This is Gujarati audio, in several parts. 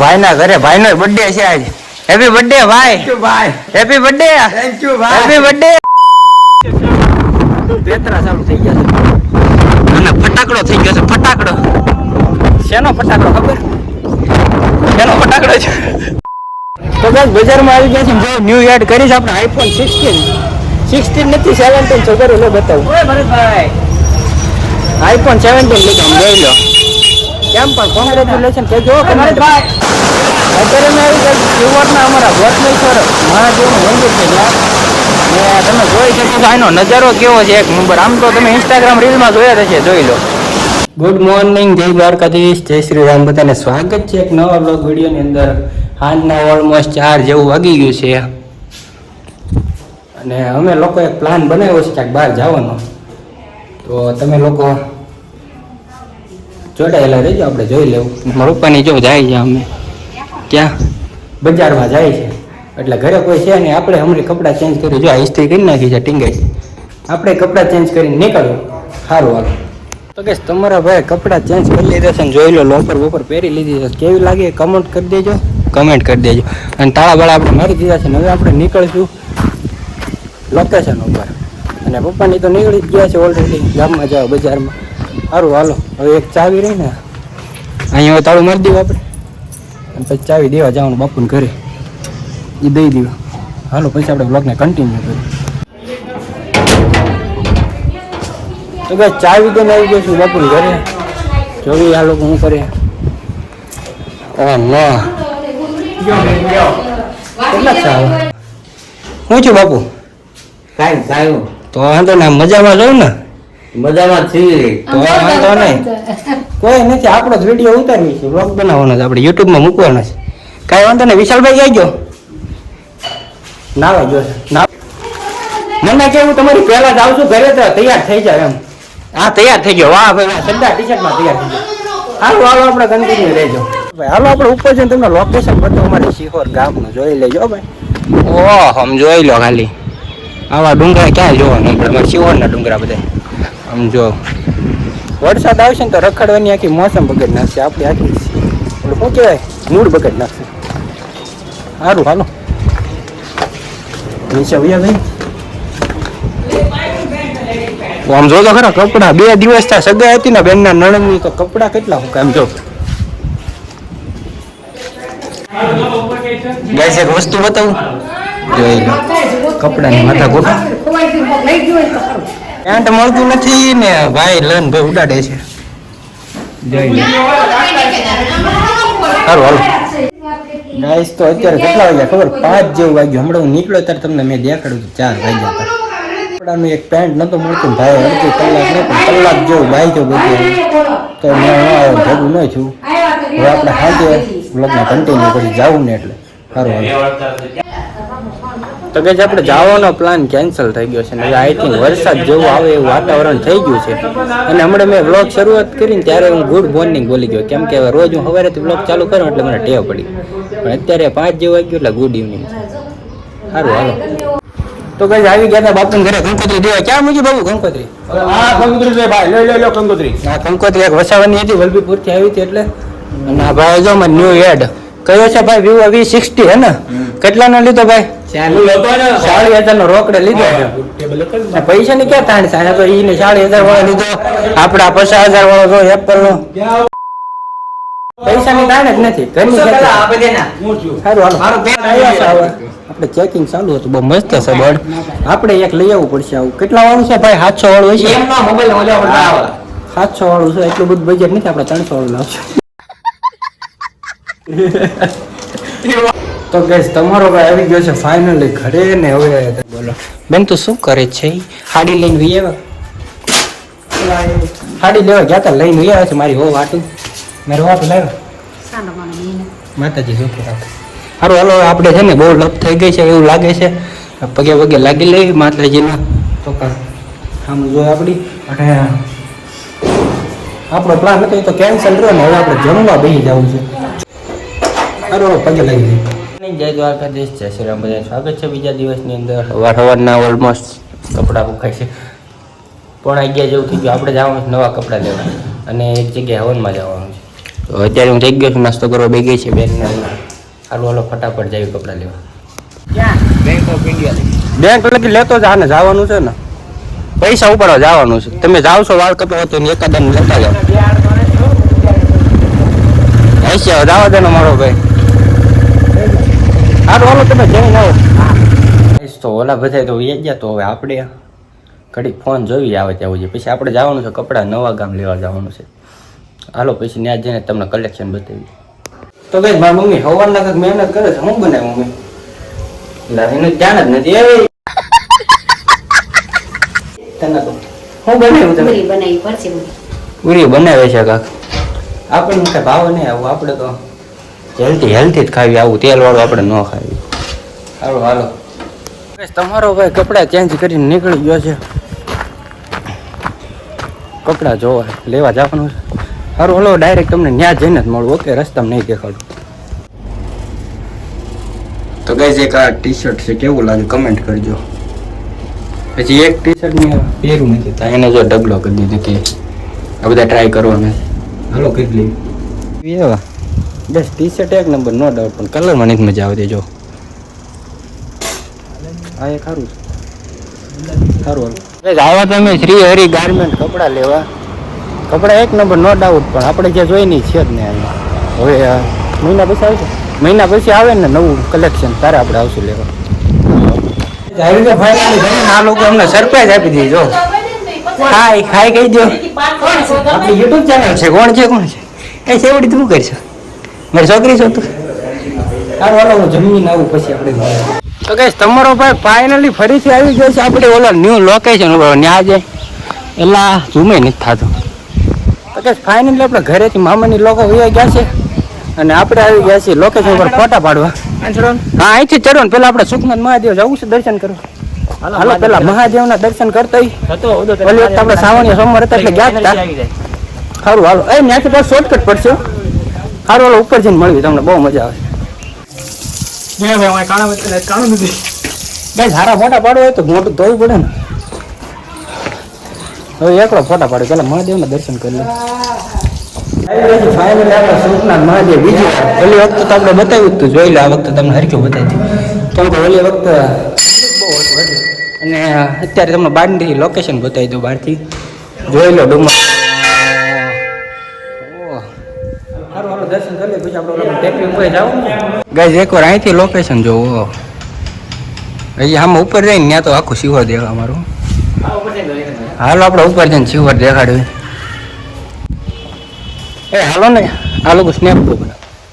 ભાઈ ના ઘરે ભાઈ નો બર્થડે છે આજ. હેપી બર્થડે ભાઈ. ભાઈ. Happy birthday thank you happy birthday Petra ચાલુ થઈ ગયા છે. અને ફટાકડો થઈ ગયો છે ફટાકડો. શેનો ફટાકડો ખબર? શેનો ફટાકડો છે? તો બસ બજારમાં આવી ગયા છે જો ન્યૂ એડ કરીશ આપણે આઈફોન સિક્સટીન સિક્સટીન નથી સેવન્ટીન છે કરો લો બતાવું. ભરતભાઈ. આઈફોન સેવન્ટીન લીધો આમ જોઈ લો. કેમ પણ કોંગ્રેચ્યુલેશન કહેજો. અત્યારે મેં શિવરના અમારા ભોટમેશ્વર મહાદેવનું મંદિર છે ત્યાં તમે જોઈ શકો છો આનો નજારો કેવો છે એક નંબર આમ તો તમે ઇન્સ્ટાગ્રામ રીલમાં જોયા છે હશે જોઈ લો. ગુડ મોર્નિંગ જય દ્વારકાધીશ જય શ્રી રામ. બધાને સ્વાગત છે એક નવા બ્લોગ વિડીયોની અંદર. હાલના ઓલમોસ્ટ ચાર જેવું વાગી ગયું છે. અને અમે લોકો એક પ્લાન બનાવ્યો છે ક્યાંક બહાર જવાનો. તો તમે લોકો જોડાયેલા રહેજો આપણે જોઈ લેવું. મારા પપ્પાની જો જાય છે અમે. ક્યાં? બજારમાં જાય છે. એટલે ઘરે કોઈ છે નહીં. આપણે હમણાં કપડાં ચેન્જ કરી જો આ ઇસ્ત્રી કરી નાખી છે ટીંગાઈ. આપણે કપડાં ચેન્જ કરીને નીકળ્યું સારું હાલો. તો કે તમારા ભાઈ કપડાં ચેન્જ કરી લીધા છે જોઈ લો લોફર બોફર પહેરી લીધી છે. કેવી લાગે? કમેન્ટ કરી દેજો. કમેન્ટ કરી દેજો. અને તાળા બાળા આપણે મારી દીધા છે ને હવે આપણે નીકળીશું લોકેશન ઉપર. અને પપ્પાની તો નીકળી જ ગયા છે ઓલરેડી ગામમાં જાઓ બજારમાં. સારું હાલો. હવે એક ચાવી રહી ને. અહીંયા હવે તાળું મારી દેવું આપણે. અને પછી ચાવી દેવા જવાનું બાપુને ઘરે. એ દઈ દેવા. હાલો પછી આપણે બ્લોગને કન્ટિન્યુ કરીએ. તો ભાઈ ચાવી દઈને આવી ગયો છું બાપુને ઘરે? જોવી આ લોકો હું કરે? ઓ નો. કેટલા ચાવ શું છું બાપુ. કાંઈ કાંઈ. તો વાંધો ને મજામાં જાઉં ને? મજામાં છીએ. તો વાંધો નહીં. કોઈ નથી આપણો જ વીડિયો ઉતારવી છે બ્લોગ બનાવવાનો છે આપણે યુટ્યુબમાં મૂકવાનો છે. કાંઈ વાંધો નહીં. વિશાલભાઈ આવી ગયો? નાવા છે. ના મને કેવું તમારી પહેલા જ આવશું ઘરે તો તૈયાર થઈ જાય એમ. હા તૈયાર થઈ ગયો વાહ ભાઈ સરદાર ટી શર્ટમાં તૈયાર થઈ ગયો હાલો હાલો આપણે કન્ટિન્યુ રહેજો. ભાઈ હાલો આપણે ઉપર જઈને તમને લોકેશન બતાવો. અમારે શિહોર ગામનું. જોઈ લેજો ભાઈ. ઓહ આમ જોઈ લો ખાલી. આવા ડુંગરા ક્યાં જોવા નહીં શિહોરના ડુંગરા બધા આમ જો વરસાદ આવશે ને તો રખડવાની આખી મોસમ બગડ નાખશે. આપણે આખી એટલે શું કહેવાય? મૂળ બગડ નાખશે. સારું હાલો. નીચે વયા ભાઈ આમ જો ખરા, કપડા બે દિવસ ત્યાં સગાઈ હતી ને બેનના નણંદની, તો કપડા કેટલા હું કામ જો. ગાઈસ, એક વસ્તુ બતાવું. જોઈ લો. કપડાની માથા ગોઠા. પેન્ટ મળતું નથી ને ભાઈ લન ભાઈ ઉડાડે છે. સારું હાલો ગાઈસ તો અત્યારે કેટલા વાગ્યા ખબર? પાંચ જેવું વાગ્યું. હમણાં હું નીકળ્યો ત્યારે તમને મેં દેખાડ્યું ચાર વાગ્યા હતા. કપડાનું એક પેન્ટ નતો મળતું ભાઈ અડધી કલાક નહીં પણ કલાક જેવું ભાઈ જો બધું તો મેં ન આવ્યો ભેગું ન છું હવે આપણે સાંજે લગ્ન કન્ટિન્યુ કરી જવું ને એટલે. સારું હાલો તો કે આપણે જવાનો પ્લાન કેન્સલ થઈ ગયો છે ને આઈ થિંક વરસાદ જેવું આવે એવું વાતાવરણ થઈ ગયું છે. અને હમણાં મેં વ્લોગ શરૂઆત કરીને ત્યારે હું ગુડ મોર્નિંગ બોલી ગયો. કેમ કે હવે રોજ હું સવારેથી વ્લોગ ચાલુ કરું એટલે મને ટેવ પડી. પણ અત્યારે પાંચ જેવું વાગ્યું એટલે ગુડ ઇવનિંગ સારું હાલો. તો કઈ આવી ગયા હતા બાપુ ઘરે. કંકોત્રી દેવા ક્યાં મૂકી બાબુ કંકોત્રી હા કંકોત્રી છે ભાઈ. લઈ લઈ લો કંકોત્રી આ કંકોત્રી એક વસાવાની હતી વલભીપુરથી આવી હતી એટલે. અને આ ભાઈ જો મને ન્યુ એડ કયો છે ભાઈ? વિવો વી સિક્સટી હે ને? કેટલાનો લીધો ભાઈ? સાડી હજાર નો. રોકડે લીધો પૈસા ની ક્યાં તાણ છે? તો ઈ ને સાડી હજાર વાળો લીધો. આપડા પચાસ હજાર વાળો જો એપલ નો. પૈસા ની તાણ જ નથી. આપણે ચેકિંગ ચાલુ હતું. બહુ મસ્ત છે બળ આપણે એક લઈ આવવું પડશે આવું. કેટલા વાળું છે ભાઈ? સાતસો વાળું છે સાતસો વાળું છે. એટલું બધું બજેટ નથી. આપણે ત્રણસો વાળું લાવશું. તો ગેસ તમારો ભાઈ આવી ગયો છે ફાઇનલી ઘરે ને હવે બોલો. બેન તું શું કરે છે? હાડી લઈને વી આવ્યા? હાડી લેવા ગયા તા? લઈને વી આવ્યા છે મારી હો વાટું મારી વાટું લાવ્યો? માતાજી શું રાખે. સારું હાલો આપણે છે ને બહુ લપ થઈ ગઈ છે એવું લાગે છે. પગે પગે લાગી લઈ માતાજીના. તો આમ જો આપણી અને આપણો પ્લાન હતો એ તો કેન્સલ રહ્યો ને હવે આપણે જમવા બેસી જવું છે. સારું પગે લાગી દઈએ જય દ્વારકાધીશ જય શ્રી રામ બધા સ્વાગત છે બીજા દિવસની અંદર. સવાર સવારના ઓલમોસ્ટ કપડાં ભૂખાય છે. પણ અગિયાર જેવું થઈ ગયું. આપણે જવાનું છે નવા કપડાં લેવા. અને એક જગ્યાએ હવનમાં જવાનું છે. તો અત્યારે હું થઈ ગયો છું નાસ્તો કરવા બે ગઈ છે બેન હાલો હાલો ફટાફટ જાય કપડાં લેવા. બેંક ઓફ ઇન્ડિયા બેંક લગી લેતો જ આને જવાનું છે ને. પૈસા ઉપાડવા જવાનું છે. તમે જાવ છો વાળ કપાવો તો એકાદમ લેતા જાઓ. હશે જવા દે ને મારો ભાઈ. હારું હાલો તમે જઈને આવો. તો ઓલા બધા તો એ ગયા તો હવે આપણે ઘડીક ફોન જોઈ આવે ત્યાં છે પછી આપણે જવાનું છે કપડાં નવા ગામ લેવા જવાનું છે. હાલો પછી ત્યાં જઈને તમને કલેક્શન બતાવી તો ભાઈ મારી મમ્મી હવારના કંઈક મહેનત કરે છે. હું બનાવી મમ્મી? એટલે એનું ધ્યાન જ નથી. આવી તને તો. હું બનાવ્યું તમે પૂરી બનાવી પડશે. પૂરી બનાવે છે કાક. આપણને કઈ ભાવ નહીં આવું. આપણે તો હેલ્ધી હેલ્ધી જ ખાવી આવું તેલ વાળું આપણે ન ખાવી હાલો હાલો. તમારો ભાઈ કપડાં ચેન્જ કરીને નીકળી ગયો છે. કપડાં જોવા લેવા જવાનું છે. સારું હલો ડાયરેક્ટ તમને ન્યા જઈને જ મળું. ઓકે રસ્તામાં નહીં દેખાડું. તો ગઈ એક આ ટી શર્ટ છે કેવું લાગે કમેન્ટ કરજો. પછી એક ટી શર્ટ ને પહેરું નથી. તો એને જો ડગલો કરી દીધી કે આ બધા ટ્રાય કરવાના હલો કેટલી? એવા. બસ ટી શર્ટ એક નંબર નો ડાઉટ પણ કલરમાં મને મજા આવતી જો. આ એક સારું છે. સારું હાલો. આવ્યા તમે શ્રી હરિ ગાર્મેન્ટ કપડાં લેવા. કપડાં એક નંબર નો ડાઉટ પણ આપણે જે જોઈ નહીં છે જ ને અહીંયા હવે મહિના પછી આવશે? મહિના પછી આવે ને નવું કલેક્શન તારે આપણે આવશું લેવા. આવી તો ફાઇનલી આ લોકો અમને સરપ્રાઈઝ આપી દીધી જો. એ ખાઈ કહી દો. આપણી યુટ્યુબ ચેનલ છે. કોણ છે? કોણ છે? એ સેવડી તું કરશો? મારી છોકરી છો તું. સારું હાલો હું જમીન આવું પછી આપણે તો કઈ તમારો ભાઈ ફાઇનલી ફરીથી આવી ગયો છે. આપણે ઓલા ન્યુ લોકેશન ઉપર ત્યાં જાય. એલા ઝૂમે નથી થતું. તો કે ફાઇનલી આપણે ઘરેથી મામાની લોકો વયા ગયા છે. અને આપણે આવી ગયા છીએ લોકેશન ઉપર ફોટા પાડવા. હા અહીંથી ચડો ને પેલા આપણે સુખનાથ મહાદેવ જવું છે દર્શન કરવા. હાલો પેલા મહાદેવના દર્શન કરતા આપણે શ્રાવણીય સોમવાર હતા એટલે ગયા હતા સારું હાલો. એ ત્યાંથી પાછું શોર્ટકટ પડશે. સારું હાલો ઉપર જઈને મળવી તમને બહુ મજા આવે. ભાઈ સારા ફોટા પાડો હોય તો મોટું ધોવું પડે ને. હવે એકલો ફોટા પાડે પેલા મહાદેવના દર્શન કરી લે. ફાઇનલી આપણે સોમનાથ મહાદેવ બીજી ઓલી વખતે તો આપણે બતાવ્યું હતું જોઈ લે આ વખતે તમને હરખ્યું બતાવી દીધું કેમ કે ઓલી વખતે બહુ અને અત્યારે તમને બહારથી લોકેશન બતાવી દો બહારથી. જોઈ લો ડુમર દર્શન કરી પછી આપણે ટેકરી ઉપર જાવ ગાઈઝ એકવાર અહીંથી લોકેશન જોવો. હજી આમ ઉપર જઈને ત્યાં તો આખું શિવર દેવા અમારું. હાલો આપણે ઉપર જઈને શિવર દેખાડ્યું. એ હાલો ને. આ લોકો સ્નેપ તો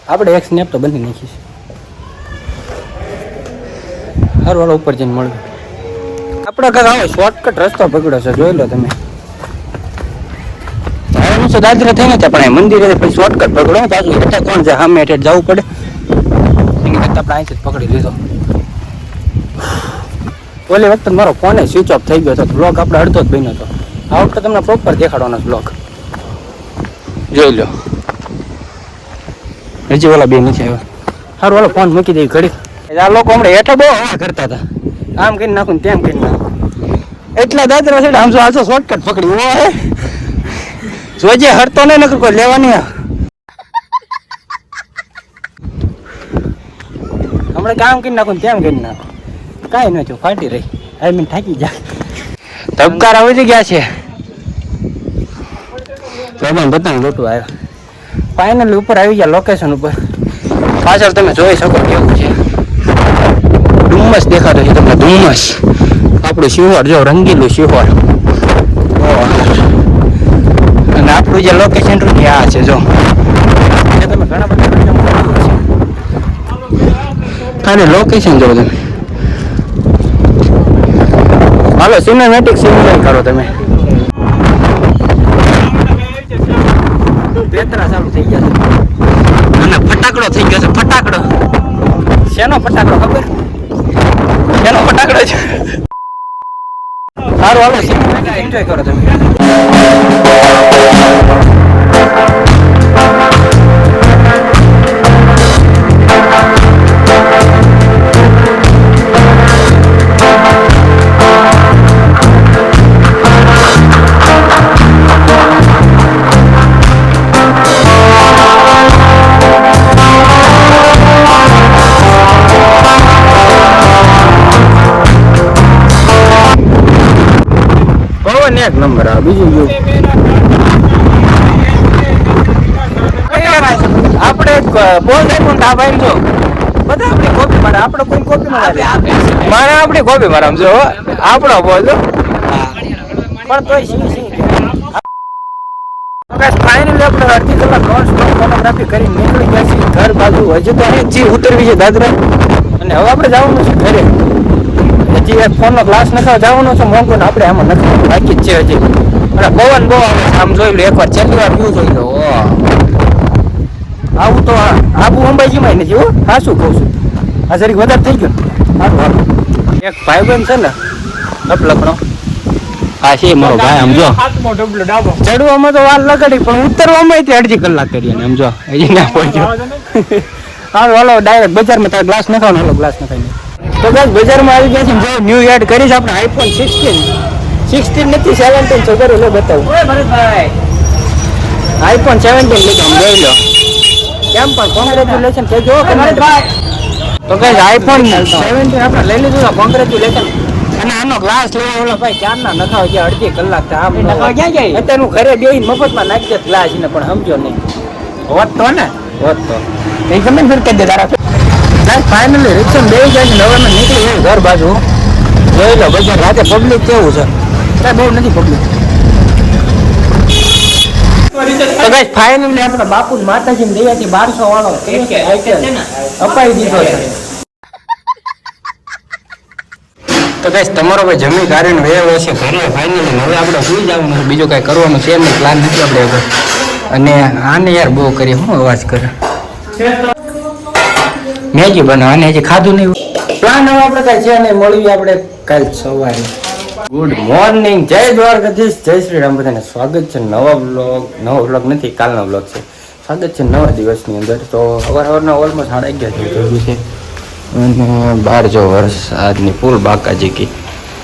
આપણે એક સ્નેપ તો બની નાખીશ સારું હાલો ઉપર જઈને મળ્યું આપણે આવો શોર્ટકટ રસ્તો પકડ્યો છે જોઈ લો તમે. છે દાદરા થઈને ત્યાં પણ મંદિરે પછી શોર્ટકટ પકડો. પાછું એટલે કોણ છે? સામે હેઠળ જવું પડે. એની કરતાં આપણે અહીંથી પકડી લીધો. ઓલી વખતે મારો ફોન સ્વિચ ઓફ થઈ ગયો હતો. બ્લોક આપણે અડધો જ બન્યો હતો. આ વખતે તમને પ્રોપર દેખાડવાનો બ્લોક જોઈ લો. હજી ઓલા બે નીચે આવ્યા. સારું ઓલો ફોન મૂકી દઈ ઘડી આ લોકો હમણાં હેઠળ બહુ હવા કરતા હતા. આમ કરીને નાખું ને તેમ કરીને નાખું. એટલા દાદરા છે આમ જો આજો શોર્ટકટ પકડી. ઓય. જોજે, હરતો નહીં, નકર કોઈ લેવાની. હમણાં કામ કરી નાખું તેમ કરી નાખું. કાંઈ ન થયું, ફાટી રહી. આઈ મીન થાકી જા ધબકાર આવી ગયા છે. બધાને બધાને લોટું આવ્યો. ફાઇનલી ઉપર આવી ગયા લોકેશન ઉપર. પાછળ તમે જોઈ શકો કેવું છે. ધુમ્મસ દેખાતો છે તમને, ધુમ્મસ. આપણું શિહોર, જો રંગીલું શિહોર ઓહ. અને આપણું જે લોકેશન રૂમ ત્યાં આ છે જો. તમે ઘણા બધા. ખાલી લોકેશન જો તમે. હાલો સિનેમેટિક સિમ્યુલેટ કરો તમે. પેતરા ચાલુ થઈ ગયા છે. અને ફટાકડો થઈ ગયો છે ફટાકડો. શેનો ફટાકડો ખબર? શેનો ફટાકડો છે? સારું હાલો એન્જોય કરો તમે. જો આપણે બોલ નાખ્યું પણ આ ભાઈ જો. બધા આપણી કોપી મારે, આપણે કોઈ કોપી મારે મારે આપણી કોપી મારે, સમજો આપણો બોલ જો પણ તોય શું શું? ફાઇનલી આપણે અડધી કલાક નોન સ્ટોપ ઘર બાજુ હજુ તો અહીં ઉતરવી છે દાદરા. અને હવે આપણે જવાનું છે ઘરે. હજી ફોનનો ગ્લાસ નખાવા જવાનો છે, મોંઘો ને આપણે આમાં નથી બાકી જ છે હજી. અને પવન બહુ આવે આમ જોઈ લો એકવાર છેલ્લી વાર વ્યૂ જોઈ લો. આવું તો આબુ અંબાજીમાં નથી, હો. હા, શું કહું છું. આ વધારે થઈ ગયું સારું સારું એક ભાઈબંધ છે ને લપલકનો હા છે મારો ભાઈ, આમ જો. ચડવામાં તો વાર લગાડી, પણ ઉતરવામાં અડધી કલાક કરી અને સમજો હજી ના પહોંચ્યો. હાલો હાલો ડાયરેક્ટ બજારમાં તારે ગ્લાસ નખાવાનો હાલો ગ્લાસ નખાઈને તો બસ બજારમાં આવી ગયા છે ન્યૂ એડ કરી છે આપણે આઈફોન સિક્સટીન સિક્સટીન નથી સેવન્ટીન છે કરો લો બતાવું. આઈફોન સેવન્ટીન લીધો. આમ જોઈ લો. કેમ પણ કોંગ્રેચ્યુલેશન કહેજો તો કઈ આઈફોન સેવન્ટીન આપણે લઈ લીધું તો કોંગ્રેચ્યુલેશન અને આનો ગ્લાસ લેવા ઓલો ભાઈ ક્યારના નખાવ છે? અડધી કલાક આમ નખાવ ક્યાં જાય? અત્યારે હું ઘરે બેહીને મફતમાં નાખી દે ગ્લાસ ને પણ સમજો નહીં. હોત તો ને? હોત તો એ ગમે ફેર કહી દે તારા ફાઇનલી રિક્ષા બે જાય ને હવે નીકળી ઘર બાજુ. જોઈ લો બધા રાતે પબ્લિક કેવું છે? કાંઈ બહુ નથી પબ્લિક તો ગાઈસ ફાઇનલી આપણે બાપુ માતાજી દયાથી બારસો વાળો અપાઈ દીધો છે. તો ગાઈસ તમારો ભાઈ જમી કાઢીને વેવો છે ઘરે ફાઇનલી હવે આપણે સુઈ જવાનું છે બીજું કાંઈ કરવાનું છે એમનો પ્લાન નથી આપણે હવે. અને આને યાર બહુ કરીએ હું અવાજ કરે? મેગી બનાવવાની હજી ખાધું નહીં. પ્લાન હવે આપણે કાંઈ છે નહીં મળીએ આપણે કાલ સવારે. ગુડ મોર્નિંગ જય દ્વારકાધીશ જય શ્રી રામ બધાને સ્વાગત છે. નવા બ્લોગ નવો બ્લોગ નથી, કાલનો બ્લોગ છે. સ્વાગત છે નવા દિવસની અંદર. તો અવાર અવારના ઓલમાં સાડા અગિયાર થઈ થયું છે. અને બહાર જો વરસાદની ફૂલ બાકાજી કી.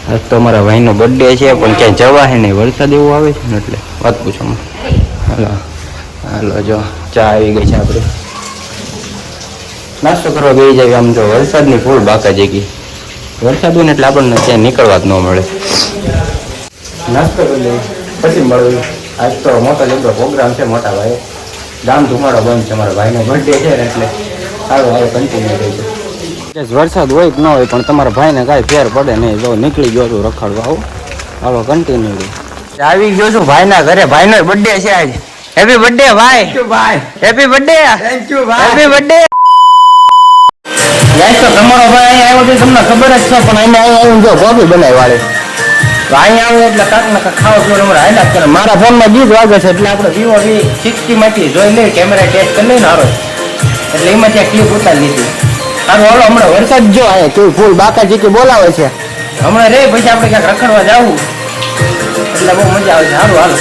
આજ તો અમારા ભાઈનો બર્થડે છે, પણ ક્યાંય જવા હે નહીં. વરસાદ એવો આવે છે ને એટલે વાત પૂછો હાલો હાલો જો, ચા આવી ગઈ છે આપણે. નાસ્તો કરવા બેસી જાય આમ જો વરસાદની ફૂલ બાકાજી કી. વરસાદ હોય ને એટલે આપણને ત્યાં નીકળવા જ ન મળે. નાસ્તો કરી લઈએ. પછી મળવું આજ તો મોટો જબરો પ્રોગ્રામ છે મોટા ભાઈ ગામ ધુમાડો બંધ છે મારા ભાઈનો બર્થડે છે ને એટલે સારું સારું કન્ટિન્યુ થઈ છે વરસાદ હોય કે ન હોય પણ તમારા ભાઈને કાંઈ ફેર પડે નહીં. જો નીકળી ગયો છું રખડવા આવું હાલો કન્ટિન્યુ આવી ગયો છું ભાઈના ઘરે. ભાઈનો બર્થડે છે આજ. હેપી બર્થડે ભાઈ. ભાઈ. Happy birthday thank you happy birthday guys તો તમારો ભાઈ અહીંયા આવ્યો છે, તમને ખબર જ છે, પણ અહીંયા આવીને જો બનાવી વાળે. તો અહીંયા આવે એટલે કાંક ને કાંક ખાવા પીવાનું અમારે હાલ્યા કરે. મારા ફોનમાં ગીત વાગે છે, એટલે આપણે વિવો વી સિક્સટી માંથી જોઈ લઈએ, કેમેરા ટેસ્ટ કરી લઈએ ને હારો. એટલે એમાં ત્યાં ક્લિપ ઉતારી લીધી. સારું હાલો, હમણાં વરસાદ જો અહીંયા કેવું ફૂલ બાકાજી કે બોલાવે છે. હમણાં રે, પછી આપણે ક્યાંક રખડવા જાવું. એટલે બહુ મજા આવે છે. સારું હાલો.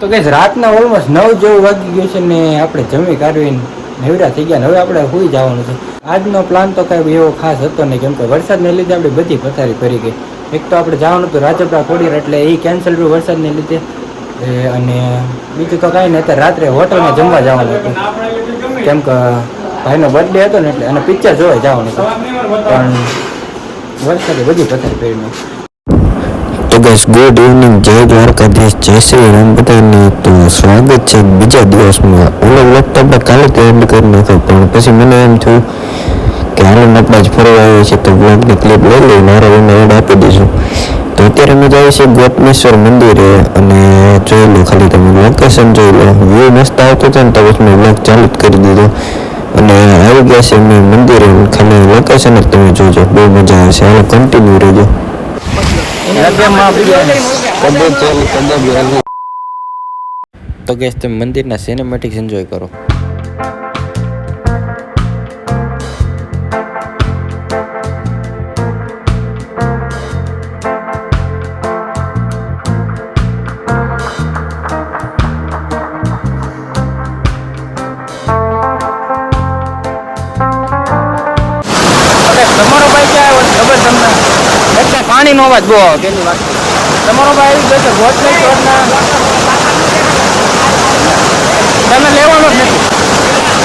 તો કે રાતના ઓલમોસ્ટ નવ જેવું વાગી ગયું છે ને આપણે જમી કાઢવીને નવરા થઈ ગયા હવે આપણે સુઈ જવાનું છે. આજનો પ્લાન તો કાંઈ એવો ખાસ હતો નહીં, કેમ કે વરસાદને લીધે આપણે બધી પથારી ફરી ગઈ. એક તો આપણે જવાનું હતું રાજપરા કોડીર, એટલે એ કેન્સલ રહ્યું વરસાદને લીધે. અને બીજું તો કાંઈ નહીં, અત્યારે રાત્રે હોટલમાં જમવા જવાનું હતું. કેમ કે ભાઈનો બર્થડે હતો ને એટલે, અને પિક્ચર જોવા જવાનું હતું. પણ વરસાદે બધી પથારી નાખી. તો ગઈસ ગુડ ઇવનિંગ જય દ્વારકાધીશ જય શ્રી રામ તો સ્વાગત છે બીજા દિવસમાં ઓલો વ્લોગ તો આપણે કાલે તો એન્ડ કરી નાખ્યો પણ પછી મને એમ થયું કે હાલો આપણે જ ફરવા આવ્યો છે તો બ્લોગની ક્લિપ લઈ લઈ મારા એને એડ આપી દઈશું તો અત્યારે અમે જઈએ છીએ ગોતમેશ્વર મંદિરે અને જોઈ લો ખાલી તમે લોકેશન જોઈ લો વ્યૂ મસ્ત આવતો હતો ને તો પછી મેં વ્લોગ ચાલુ કરી દીધો અને આવી ગયા છે મેં મંદિરે ખાલી લોકેશન જ તમે જોજો બહુ મજા આવશે હાલો કન્ટિન્યુ રહેજો તો ગેસ તમે મંદિરના સિનેમેટિક્સ એન્જોય કરો. એટલે અવાજ બહુ આવે પેલી વાત તમારો ભાઈ આવી ગયો છે ગોઠલેશ્વરના તમે લેવાનો જ નથી.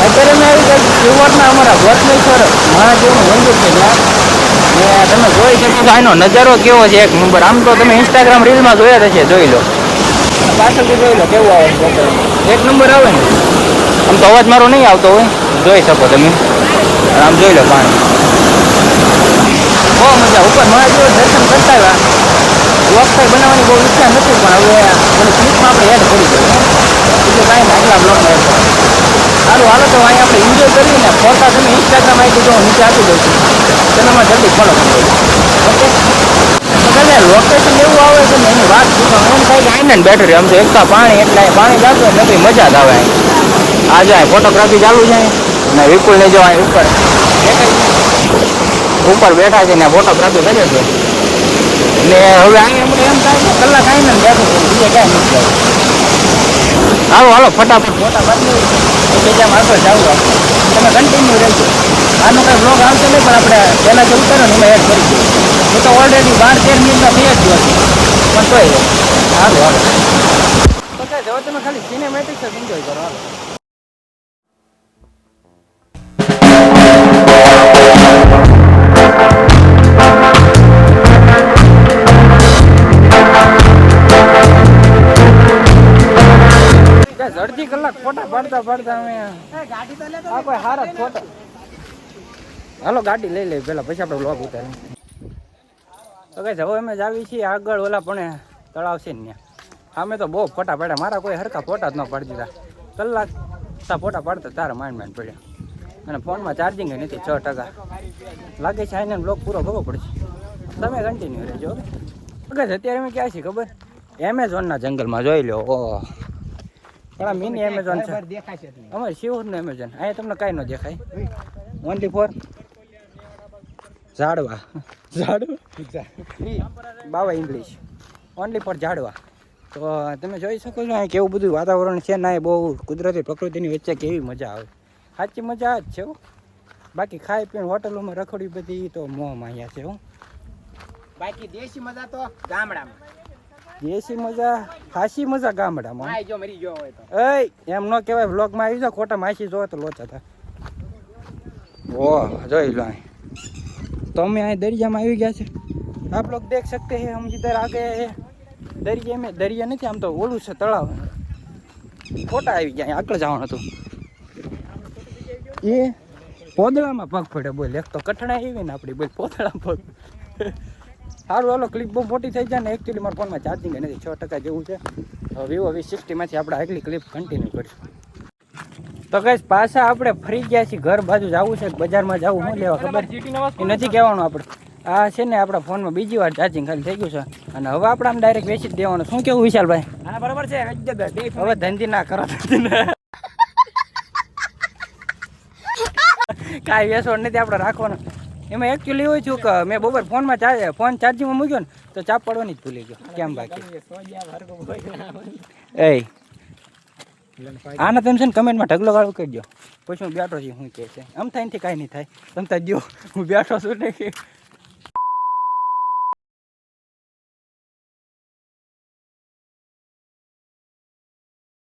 અત્યારે મેં આવી ગયા શિવવાટના અમારા ગોઠલેશ્વર મહાદેવનું મંદિર છે ત્યાં તમે જોઈ શકો છો આનો નજારો કેવો છે એક નંબર આમ તો તમે ઇન્સ્ટાગ્રામ રીલમાં જોયા જ હશે જોઈ લો. પાછળથી જોઈ લો કેવું આવે એક નંબર આવે ને. આમ તો અવાજ મારો નહીં આવતો હોય. જોઈ શકો તમે. આમ જોઈ લો પાણી. બહુ મજા. ઉપર મહાદેવ દર્શન કરતા બ્લોગ કઈ બનાવવાની બહુ ઈચ્છા નથી, પણ હવે ઓલી ક્લિપમાં આપણે એડ કરી દઈએ બીજું કાંઈ આગલા બ્લોગમાં એડ સારું હાલો તો અહીં આપણે એન્જોય કરીને ફોટા તમે ઇન્સ્ટાગ્રામ આઈડી જો નીચે આપી દઉં ચેનલમાં જલ્દી ફોલો કરી ઓકે તો લોકેશન એવું આવે છે એની વાત એમ થાય કે આઈને બેટરી આમ તો એકતા પાણી, એટલે પાણી જાતું એટલે મજા જ આવે. આજે ફોટોગ્રાફી ચાલુ છે ને વિપુલ ને જો અહીં ઉપર? ઉપર બેઠા છે ને ફોટોગ્રાફી કરે છે. ને હવે અહીંયા અમને એમ થાય કે કલાક આવીને બેઠો છે બીજે ક્યાંય નથી જવું. હાલો હાલો ફટાફટ. ફોટા પાડી બીજા જેમ જાવ તમે કન્ટિન્યુ રહેજો. આનો કઈ બ્લોગ આવશે નહીં પણ આપણે પહેલાં જે કરો ને એમાં એડ કરી દઈએ. હું તો ઓલરેડી બાર તેર મિનિટમાં થઈ જ ગયો પણ તોય. હાલો હાલો. તો કાંઈ તમે ખાલી સિનેમેટિક્સ જ એન્જોય કરો હાલો. અડધી કલાક ફોટા પાડતા પાડતા અમે આ કોઈ હારા ફોટા. હાલો, ગાડી લઈ લઈ પેલા પછી આપણે બ્લોગ ઉતારી તો કઈ હવે અમે જ આવી છીએ આગળ, ઓલા પણ તળાવ છે ને ત્યાં. અમે તો બહુ ફોટા પાડ્યા. મારા કોઈ હરખા ફોટા જ ન પાડી દીધા. કલાક તા ફોટા પાડતા, તારા માંડ માંડ પડ્યા. અને ફોનમાં ચાર્જિંગ નથી, છ ટકા. લાગે છે આઈને બ્લોક પૂરો કરવો પડશે. તમે કન્ટિન્યુ રહેજો. ઓકે અત્યારે અમે ક્યાં છીએ ખબર? એમેઝોનના જંગલમાં જોઈ લો. ઓહ. આ મિની એમેઝોન છે. અમારે શિવનું એમેઝોન અહીંયા તમને કાંઈ ન દેખાય. ઓનલી ફોર ઝાડવા. ઝાડવા? બાવા ઇંગ્લિશ ઓનલી ફોર ઝાડવા. તો તમે જોઈ શકો છો અહીં કેવું બધું વાતાવરણ છે ના એ બહુ કુદરતી પ્રકૃતિની વચ્ચે કેવી મજા આવે. સાચી મજા જ છે હો. બાકી ખાઈ પીણ હોટલોમાં રખડવી બધી તો મોંમાં અહીંયા છે હો. બાકી દેશી મજા તો ગામડામાં. દેશી મજા ખાસી મજા ગામડામાં. આઈ એમ ન કહેવાય વ્લોગમાં આવી જાવ ખોટા માસી જોવા તો લોચા થા ઓ જોઈ લો તમે અહીં દરિયામાં આવી ગયા છે. આપ લોક દેખ સકતે હે હમ જીધર આગે દરિયા મેં દરિયા નથી આમ તો ઓલું છે તળાવ. ખોટા આવી ગયા આગળ જવાનું હતું. એ પોદળામાં પગ પડ્યો બોલ એક તો કઠણાઈ આવી ને આપણી બોલ પોદળામાં પગ સારું હાલો ક્લિપ બહુ મોટી થઈ જાય ને એકચ્યુઅલી મારા ફોનમાં ચાર્જિંગ નથી છ ટકા જેવું છે. હવે વિવો વી સિક્સટીમાંથી આપણે આગલી ક્લિપ કન્ટિન્યુ કરીશું. તો કઈ પાછા આપણે ફરી ગયા છીએ ઘર બાજુ જવું છે બજારમાં જવું શું લેવા ખબર? એ નથી કહેવાનું આપણે. આ છે ને આપણા ફોનમાં બીજી વાર ચાર્જિંગ ખાલી થઈ ગયું છે. અને હવે આપણે આમ ડાયરેક્ટ વેચી જ દેવાનું. શું કેવું વિશાલભાઈ? બરાબર છે. હવે ધંધી ના કરો કાંઈ વેસોડ નથી આપણે રાખવાનો. એમાં એકચ્યુઅલી એવું થયું કે મેં બપોર ફોનમાં ચાર્જ ફોન ચાર્જિંગમાં મૂક્યો ને તો ચા પડવાની જ ભૂલી ગયો. કેમ બાકી? એ. આના તમે છે ને કમેન્ટમાં ઢગલો વાળું કહી દો પછી હું બેઠો છું શું કહે છે. આમ થાય ને કાંઈ નહીં થાય. તમે તો જો હું બેઠો છું ને કે